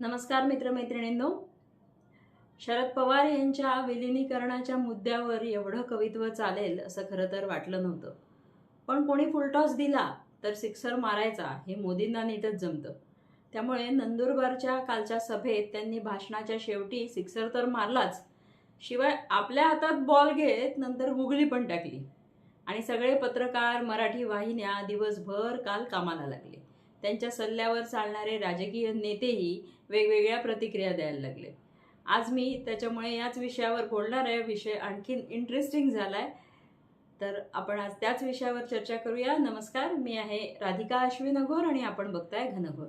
नमस्कार मित्रमैत्रिणींनो. शरद पवार यांच्या विलिनीकरणाच्या मुद्द्यावर एवढं कवित्व चालेल असं खरं तर वाटलं नव्हतं. पण कोणी फुलटॉस दिला तर सिक्सर मारायचा हे मोदींना नीटच जमतं. त्यामुळे नंदुरबारच्या कालच्या सभेत त्यांनी भाषणाच्या शेवटी सिक्सर तर मारलाच शिवाय आपल्या हातात बॉल घेत नंतर गुगली पण टाकली. आणि सगळे पत्रकार मराठी वाहिन्या दिवसभर काल कामाला लागले. त्यांच्या सल्ल्यावर चालणारे राजकीय नेतेही वेगवेगळ्या प्रतिक्रिया द्यायला लागले. आज मी त्याच्यामुळे याच विषयावर बोलणार आहे. विषय आणखीन इंटरेस्टिंग झाला आहे तर आपण आज त्याच विषयावर चर्चा करूया. नमस्कार मी आहे राधिका अश्विन अघोर आणि आपण बघताय घनघोर.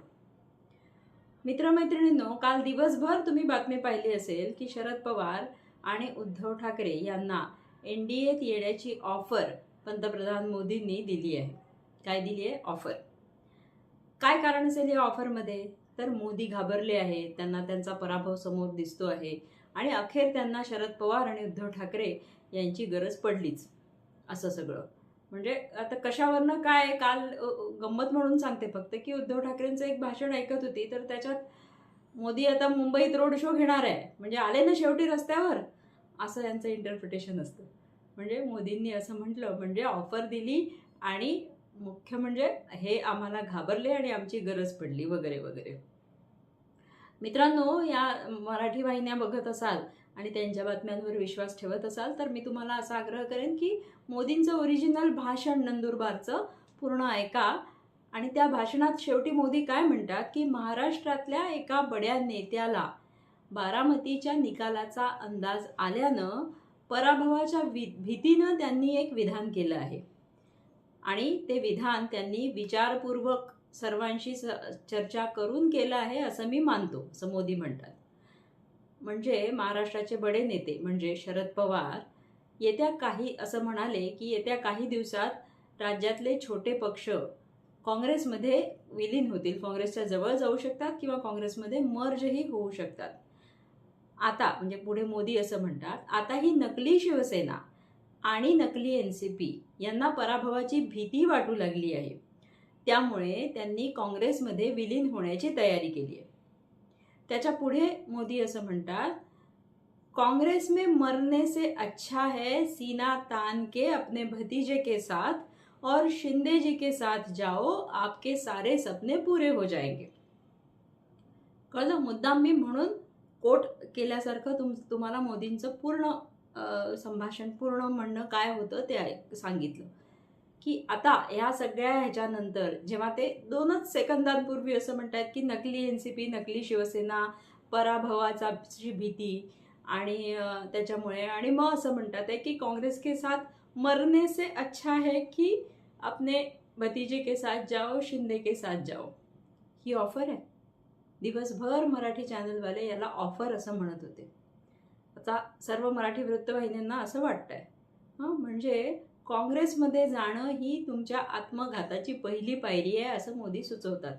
मित्रमैत्रिणींनो काल दिवसभर तुम्ही बातमी पाहिली असेल की शरद पवार आणि उद्धव ठाकरे यांना एन डी एत येण्याची ऑफर पंतप्रधान मोदींनी दिली आहे. काय दिली आहे? ऑफर काय कारण असेल या ऑफरमध्ये? तर मोदी घाबरले आहेत. त्यांना त्यांचा पराभव समोर दिसतो आहे. आणि अखेर त्यांना शरद पवार आणि उद्धव ठाकरे यांची गरज पडलीच. असं सगळं. म्हणजे आता कशावरनं काय? काल गंमत म्हणून सांगते फक्त की उद्धव ठाकरेंचं एक भाषण ऐकत होती. तर त्याच्यात मोदी आता मुंबईत रोड शो घेणार आहे. म्हणजे आले ना शेवटी रस्त्यावर? असं यांचं इंटरप्रिटेशन असतं. म्हणजे मोदींनी असं म्हटलं. म्हणजे ऑफर दिली आणि मुख्य म्हणजे हे आम्हाला घाबरले आणि आमची गरज पडली वगैरे वगैरे. मित्रांनो या मराठी वाहिन्या बघत असाल आणि त्यांच्या बातम्यांवर विश्वास ठेवत असाल तर मी तुम्हाला असा आग्रह करेन की मोदींचं ओरिजिनल भाषण नंदुरबारचं पूर्ण ऐका. आणि त्या भाषणात शेवटी मोदी काय म्हणतात की महाराष्ट्रातल्या एका बड्या नेत्याला बारामतीच्या निकालाचा अंदाज आल्यानं पराभवाच्या भीतीनं त्यांनी एक विधान केलं आहे. आणि ते विधान त्यांनी विचारपूर्वक सर्वांशी स चर्चा करून केलं आहे असं मी मानतो असं मोदी म्हणतात. म्हणजे महाराष्ट्राचे बडे नेते म्हणजे शरद पवार येत्या काही असं म्हणाले की येत्या काही दिवसात राज्यातले छोटे पक्ष काँग्रेसमध्ये विलीन होतील. काँग्रेसच्या जवळ जाऊ शकतात किंवा काँग्रेसमध्ये मर्जही होऊ शकतात. आता म्हणजे पुढे मोदी असं म्हणतात आता ही नकली शिवसेना आणि नकली एन सी पी यांना पराभवाची भीती वाटू लागली आहे. त्यामुळे त्यांनी काँग्रेसमध्ये विलीन होण्याची तयारी केली आहे. त्याच्या पुढे मोदी असं म्हणतात कांग्रेस में मरने से अच्छा है सीना तान के अपने भतीजे के साथ और शिंदे जी के साथ जाओ आपके सारे सपने पूरे हो जाएंगे. कळलं? मुद्दाम मी म्हणून कोट केल्यासारखं तुम तुम्हाला मोदींचं पूर्ण संभाषण पूर्ण म्हणणं काय होतं ते सांगितलं. की आता ह्या सगळ्या ह्याच्यानंतर जेव्हा ते दोनच सेकंदांपूर्वी असं म्हणतात की नकली एन सी पी नकली शिवसेना पराभवाचा ची भीती आणि त्याच्यामुळे आणि मग असं म्हणतात आहे की काँग्रेस के साथ मरने से अच्छा है की अपने भतीजे के साथ जाओ शिंदे के साथ जाओ. ही ऑफर आहे. दिवसभर मराठी चॅनलवाले याला ऑफर असं म्हणत होते. आता सर्व मराठी वृत्तवाहिन्यांना असं वाटतंय. हां म्हणजे काँग्रेसमध्ये जाणं ही तुमच्या आत्मघाताची पहिली पायरी आहे असं मोदी सुचवतात.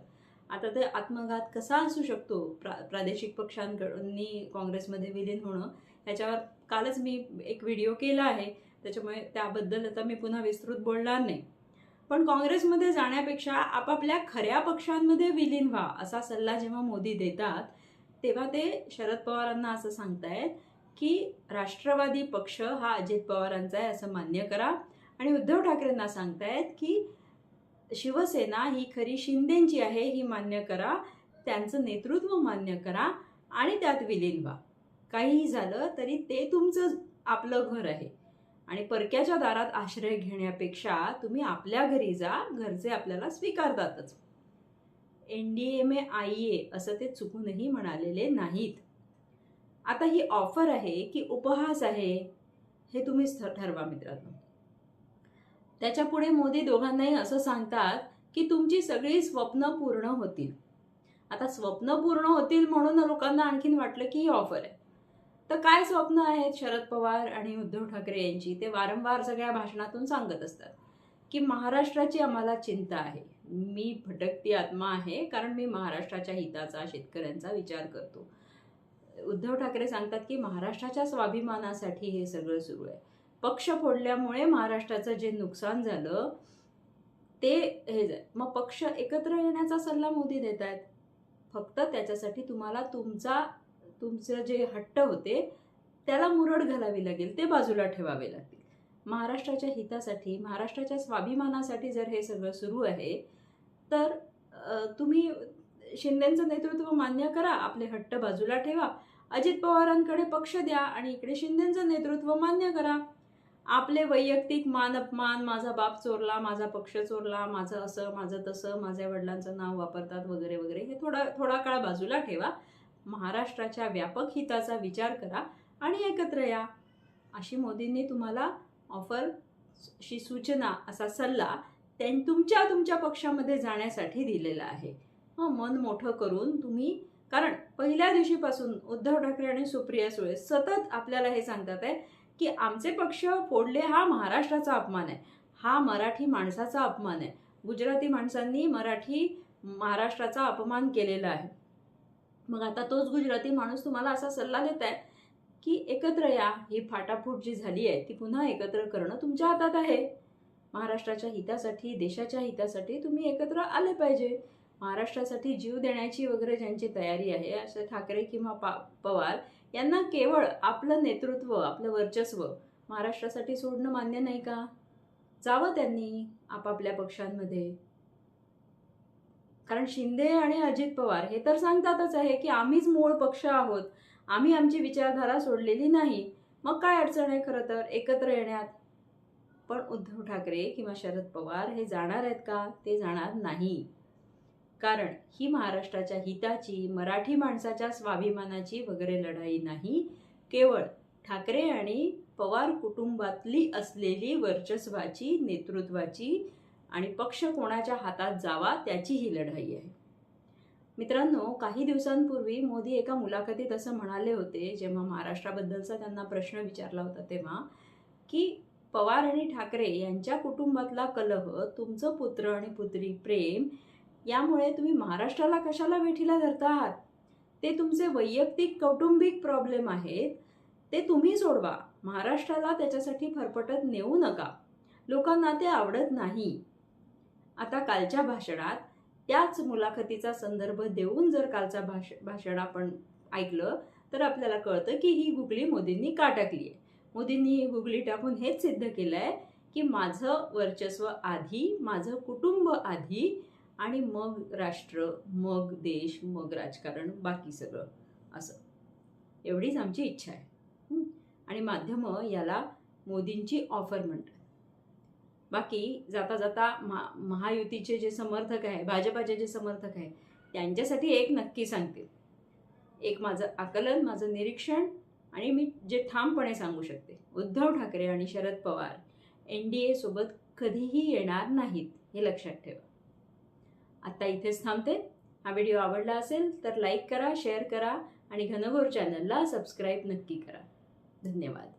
आता ते आत्मघात कसा असू शकतो? प्रा प्रादेशिक पक्षांकडून काँग्रेसमध्ये विलीन होणं ह्याच्यावर कालच मी एक व्हिडिओ केला आहे. त्याच्यामुळे त्याबद्दल आता मी पुन्हा विस्तृत बोलणार नाही. पण काँग्रेसमध्ये जाण्यापेक्षा आपापल्या खऱ्या पक्षांमध्ये विलीन व्हा असा सल्ला जेव्हा मोदी देतात तेव्हा ते शरद पवारांना असं सांगतायत की राष्ट्रवादी पक्ष हा अजित पवारांचा आहे असं मान्य करा. आणि उद्धव ठाकरेंना सांगतायत की शिवसेना ही खरी शिंदेंची आहे ही मान्य करा. त्यांचं नेतृत्व मान्य करा आणि त्यात विलीन व्हा. काहीही झालं तरी ते तुमचं आपलं घर आहे. आणि परक्याच्या दारात आश्रय घेण्यापेक्षा तुम्ही आपल्या घरी जा घरचे आपल्याला स्वीकारतातच. N D M A I A असं ते चुकूनही म्हणालेले नाहीत. आता ही ऑफर आहे की उपहास आहे हे तुम्हीच ठ- ठरवा मित्रांनो. त्याच्या पुढे मोदी दोघांनाही असं सांगतात की तुमची सगळी स्वप्न पूर्ण होतील. आता स्वप्न पूर्ण होतील म्हणून लोकांना आणखीन वाटलं की ही ऑफर आहे. तर काय स्वप्न आहेत शरद पवार आणि उद्धव ठाकरे यांची? ते वारंवार सगळ्या भाषणातून सांगत असतात की महाराष्ट्राची आम्हाला चिंता आहे. मी भटकती आत्मा आहे कारण मी महाराष्ट्राच्या हिताचा शेतकऱ्यांचा विचार करतो. उद्धव ठाकरे सांगतात की महाराष्ट्राच्या स्वाभिमानासाठी हे सगळं सुरू आहे पक्ष फोडल्यामुळे महाराष्ट्राचं जे नुकसान झालं ते हे झालं. मग पक्ष एकत्र येण्याचा सल्ला मोदी देत आहेत फक्त त्याच्यासाठी तुम्हाला तुमचा तुमचं जे हट्ट होते त्याला मुरड घालावी लागेल ते बाजूला ठेवावे लागतील महाराष्ट्राच्या हितासाठी महाराष्ट्राच्या स्वाभिमानासाठी जर हे सगळं सुरू आहे तर तुम्ही शिंदेचं नेतृत्व मान्य करा आपले हट्ट बाजूला ठेवा. अजित पवारांकडे पक्ष द्या आणि इकडे शिंदेचं नेतृत्व मान्य करा. आपले वैयक्तिक मान अपमान माझा बाप चोरला माझा पक्ष चोरला माझं असं माझं तसं माझ्या वडिलांचं नाव वापरतात वगैरे वगैरे हे थोडा थोडा काळ बाजूला ठेवा. महाराष्ट्राच्या व्यापक हिताचा विचार करा आणि एकत्र या. अशी मोदींनी तुम्हाला ऑफर शी सूचना असा सल्ला त्यां तुमच्या तुमच्या पक्षामध्ये जाण्यासाठी दिलेला आहे. हं मन मोठं करून तुम्ही कारण पहिल्या दिवशीपासून उद्धव ठाकरे आणि सुप्रिया सुळे सतत आपल्याला हे सांगतात आहे की आमचे पक्ष फोडले हा महाराष्ट्राचा अपमान आहे. हा मराठी माणसाचा अपमान आहे. गुजराती माणसांनी मराठी महाराष्ट्राचा अपमान केलेला आहे. मग आता तोच गुजराती माणूस तुम्हाला असा सल्ला देत आहे की एकत्र या ही फाटाफूट जी झाली आहे ती पुन्हा एकत्र करणं तुमच्या हातात आहे. महाराष्ट्राच्या हितासाठी देशाच्या हितासाठी तुम्ही एकत्र आले पाहिजे. महाराष्ट्रासाठी जीव देण्याची वगैरे ज्यांची तयारी आहे असे ठाकरे किंवा पा पवार यांना केवळ आपलं नेतृत्व आपलं वर्चस्व महाराष्ट्रासाठी सोडणं मान्य नाही का? जावं त्यांनी आपापल्या पक्षांमध्ये. कारण शिंदे आणि अजित पवार हे तर सांगतातच आहे की आम्हीच मूळ पक्ष आहोत आम्ही आमची विचारधारा सोडलेली नाही. मग काय अडचण आहे खरं तर? एकत्र येण्यात. पण उद्धव ठाकरे किंवा शरद पवार हे जाणार आहेत का? ते जाणार नाही. कारण ही महाराष्ट्राच्या हिताची मराठी माणसाच्या स्वाभिमानाची वगैरे लढाई नाही. केवळ ठाकरे आणि पवार कुटुंबातली असलेली वर्चस्वाची नेतृत्वाची आणि पक्ष कोणाच्या हातात जावा त्याची ही लढाई आहे. मित्रांनो काही दिवसांपूर्वी मोदी एका मुलाखतीत असं म्हणाले होते जेव्हा महाराष्ट्राबद्दलचा त्यांना प्रश्न विचारला होता तेव्हा की पवार आणि ठाकरे यांच्या कुटुंबातला कलह तुमचं पुत्र आणि पुत्री प्रेम यामुळे तुम्ही महाराष्ट्राला कशाला वेठीला धरता आहात? ते तुमचे वैयक्तिक कौटुंबिक प्रॉब्लेम आहेत. ते तुम्ही सोडवा. महाराष्ट्राला त्याच्यासाठी फरफटत नेऊ नका. लोकांना ते आवडत नाही. आता कालच्या भाषणात त्याच मुलाखतीचा संदर्भ देऊन जर कालचा भाष भाषण आपण ऐकलं तर आपल्याला कळतं की ही गुगली मोदींनी का टाकली आहे मोदींनी ही गुगली टाकून हेच सिद्ध केलं आहे की माझं वर्चस्व आधी माझं कुटुंब आधी आणि मग राष्ट्र मग देश मग राजकारण बाकी सगळं. असं. एवढीच आमची इच्छा आहे. आणि माध्यमं याला मोदींची ऑफर म्हणतात. बाकी जाता जाता महा महायुतीचे जे समर्थक आहे भाजपाचे जे समर्थक आहे त्यांच्यासाठी एक नक्की सांगते. एक माझं आकलन माझं निरीक्षण आणि मी जे ठामपणे सांगू शकते. उद्धव ठाकरे आणि Sharad Pawar N D A सोबत कधीही येणार नाहीत हे लक्षात ठेवा. आत्ता इथेच थांबते. हा व्हिडिओ आवडला असेल तर लाईक करा शेअर करा आणि घनघोर चॅनलला सबस्क्राईब नक्की करा. धन्यवाद.